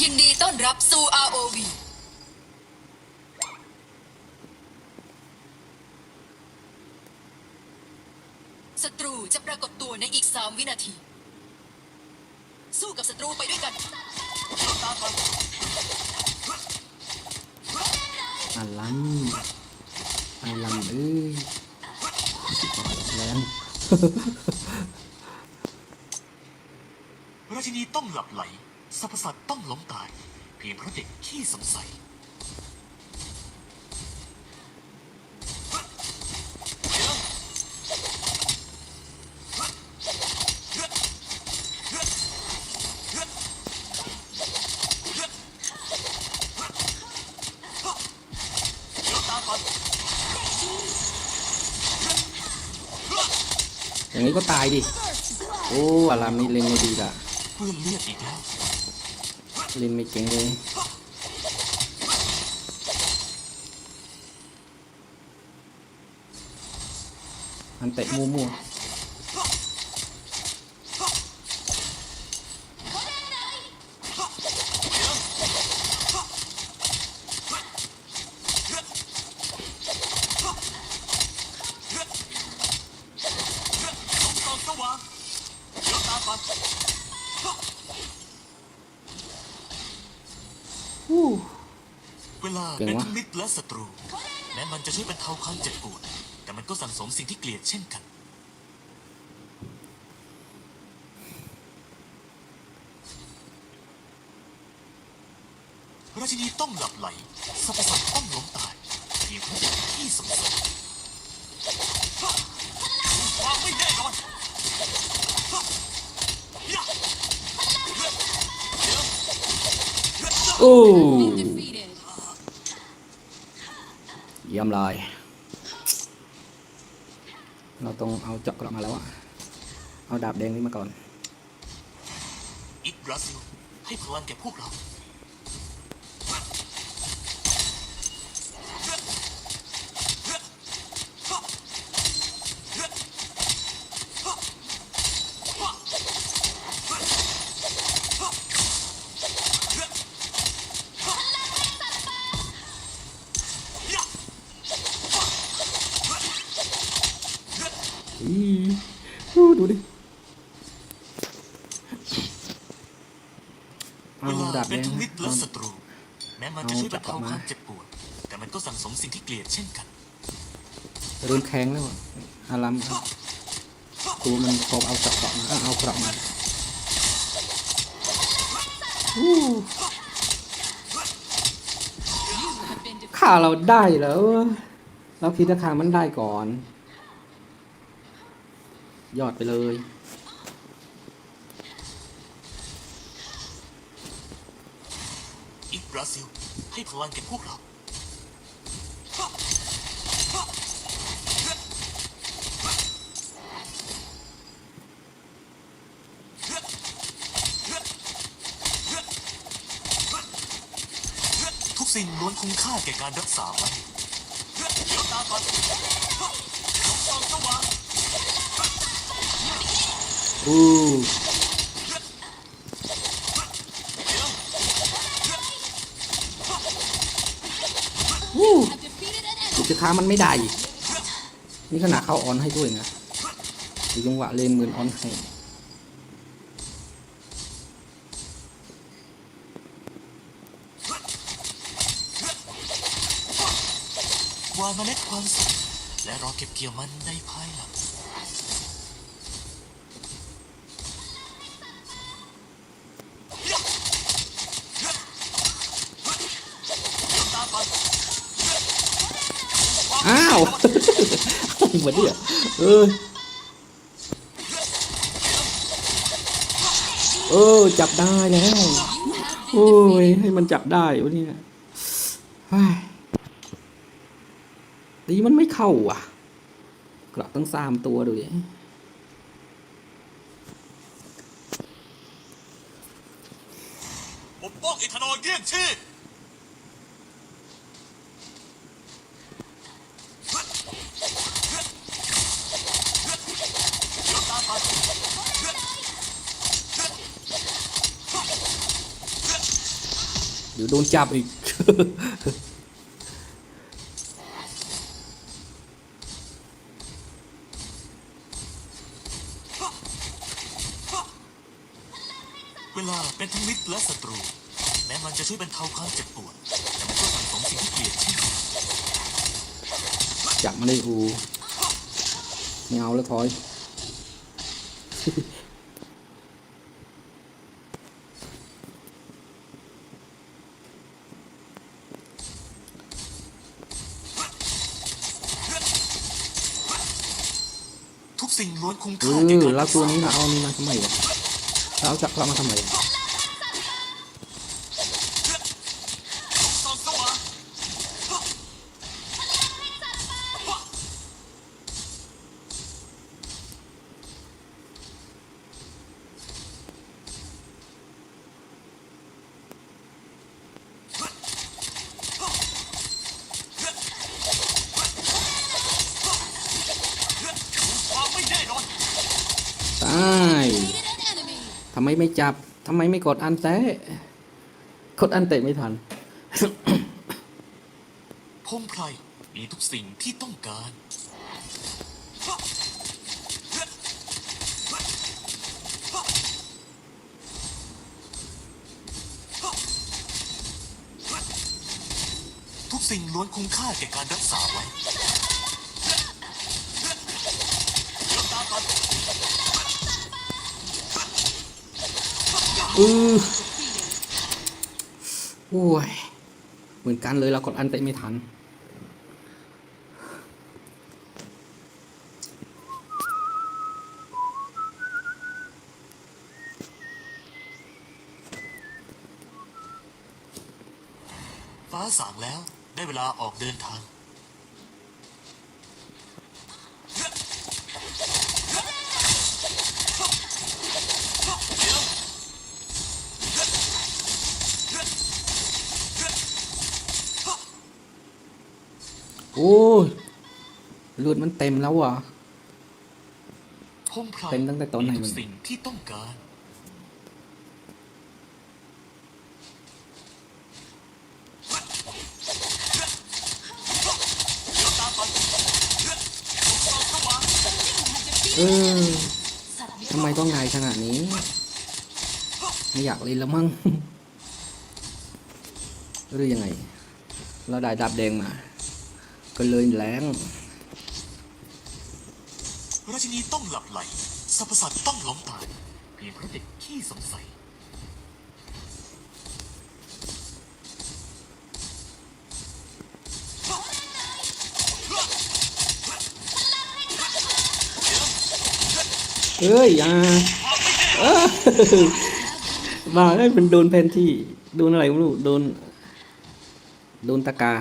ยินดีต้อนรับสู่ ROV ศัตรูจะปรากฏตัวในอีก 3 วินาที สู้กับศัตรูไปด้วยกันตามไปอัลลัมอัลลัมเอ้ยแรงราชินีต้องหลับไหล สรรพสัตว์ต้องล้มตาย เพียงเพราะเด็กขี้สงสัยอย่างนี้ก็ตายดิ โอ้อัลลัมนี่เล่นไม่ดีละเพื่อนเลือดอีกแล้ว เล่นไม่เก่งเลยมันเตะมั่ว ตองสว่างเดี๋ยวตามไป ๆอู้ เก่งเป็นวะ ทั้งมิตรและศัตรู แม้มันจะช่วยบรรเทาความเจ็บปวด แต่มันก็สั่งสมสิ่งที่เกลียดเช่นกัน ราชินีต้องหลับไหลสรรพสัตว์ต้องล้มตายเพียงเพราะเด็กขี้สงสัยวางไม่แน่นอนโอ้ ยี่ยมเลยเราต้องเอาเจาะกลับมาแล้วอะเอาดาบแดงนี้มาก่อนอิกราซิลให้พลังแก่พวกเรา อีอู้ดูดิเอาเวลาดาบแดเป็นงทั้งมิตรและเอาศัตรู แม้มันจะเอาช่วยบรรเทาจับออกมาความเจ็บปวด แต่มันก็สั่งสมสิ่งที่เกลียดเช่นกันเริ่มแข็งแล้วอะอารัมครับตัวมันพอเอาเจาะกลับมาเอากลับมาอู้ฆ่าเราได้แล้ว เราคิดราคามันได้ก่อน ยอดไปเลยอิกราซิล ให้พลังแก่พวกเรา ทุกสิ่งล้วนคุ้มค่าแก่การรักษาไว้เดี๋ยวตามมาส่องสว่าง อู้อู้กิจค้ามันไม่ได้อีกนี่ขนาดเข้าออนให้ด้วยนะดูจังหวะเลนหมื่นออนให้วางเมล็ดความสุขและรอเก็บเกี่ยวมันในภายหลัง เหมือนเนี่ยเออเออ จับได้แล้ว โอ้ย ให้มันจับได้วะเนี่ยดีมันไม่เข้าอะ กระตั้งสามตัวดูดิปกป้องอิทนอเยี่ยงชีพ เดี๋ยวโดนจับอีก เวลาเป็นทั้งมิตรและศัตรู แม้มันจะช่วยบรรเทาความเจ็บปวด แต่มันก็สั่งสมสิ่งที่เกลียดเช่นกันจับมาเลยอูไม่เอาแล้วถอย สิ่งล้วนคุ้มค่าอแก่การแล้วตัวนี้มาเอานี่มาทำไมวะแล้วเอาจักรมาทำไมวะ ส่องสว่าง ความไม่แน่นอน ตาย ทำไมไม่จับ ทำไมไม่กดอันเตะกดอันเตะไม่ทัน พงไพรมีทุกสิ่งที่ต้องการ ทุกสิ่งล้วนคุ้มค่าแก่การรักษาไว้ ออโอ้ย เหมือนกันเลยเรากดอันเตะไม่ทัน ฟ้าสางแล้ว ได้เวลาออกเดินทาง โอ้ยเลือดมันเต็มแล้วอะพงไพรเป็นตั้งแต่ตอนไหนมีมัทุนกสิ่งที่ต้องการเออทำไมต้องไงขนาดนี้ ไม่อยากเล่นแล้วมั้งหรือยังไง เราได้ดับแดงมา ก็เลยแรงราชินีต้องหลับไหลสรรพสัตว์ต้องล้มตายเพียงเพราะเด็กขี้สงสัยเอ้ยอ่าเออมาให้เป็นโดนแผนที่ โดนอะไรไม่รู้ โดน โดนตะกา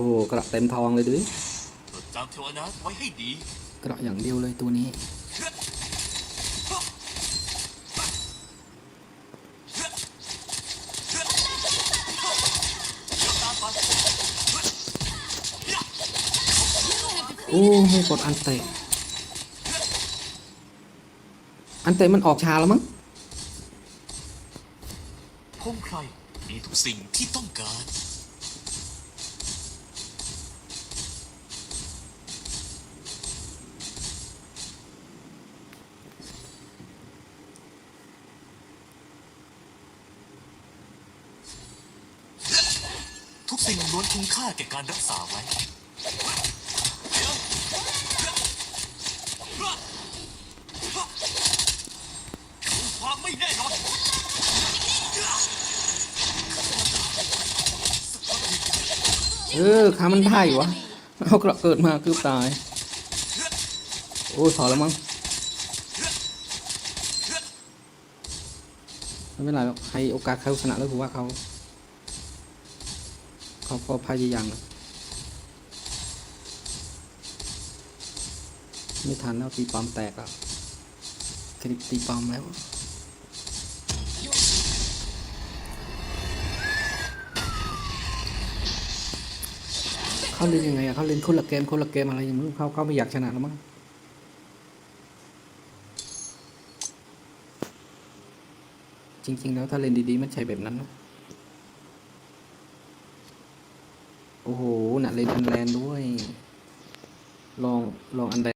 อ้กระเต็มทองเลยดูดิจำเทวนาไว้ให้ดี กระอย่างเดียวเลยตัวนี้ โอ้ไม่กดอันเตะ อันเตะมันออกชาแล้วมั้งพงไพรมีทุกสิ่งที่ต้องการ สิ่งล้วนคุ้มค่าแก่การรักษาไว้ ความไม่แน่นอนเออขามันได้วะเอากระเกิดมาคือตาย โอ้ถอดแล้วมั้งไม่เป็นไรหรอกให้โอกาสเขาชนะแล้วผมว่าเขา เขาก็พยายังไม่ทันแล้วตีปั๊มแตกแล้วคลิกตีปั๊มแล้วเขาเล่นยังไงอะเขาเล่นคนละเกมคนละเกมอะไรอย่างเงี้ยเขาเขาไม่อยากชนะแล้วมั้งจริง ๆ แล้วถ้าเล่นดีๆมันใช่แบบนั้นนะ โอ้โหหนักเลยดันแลนด้วย ลอง ลองอันแด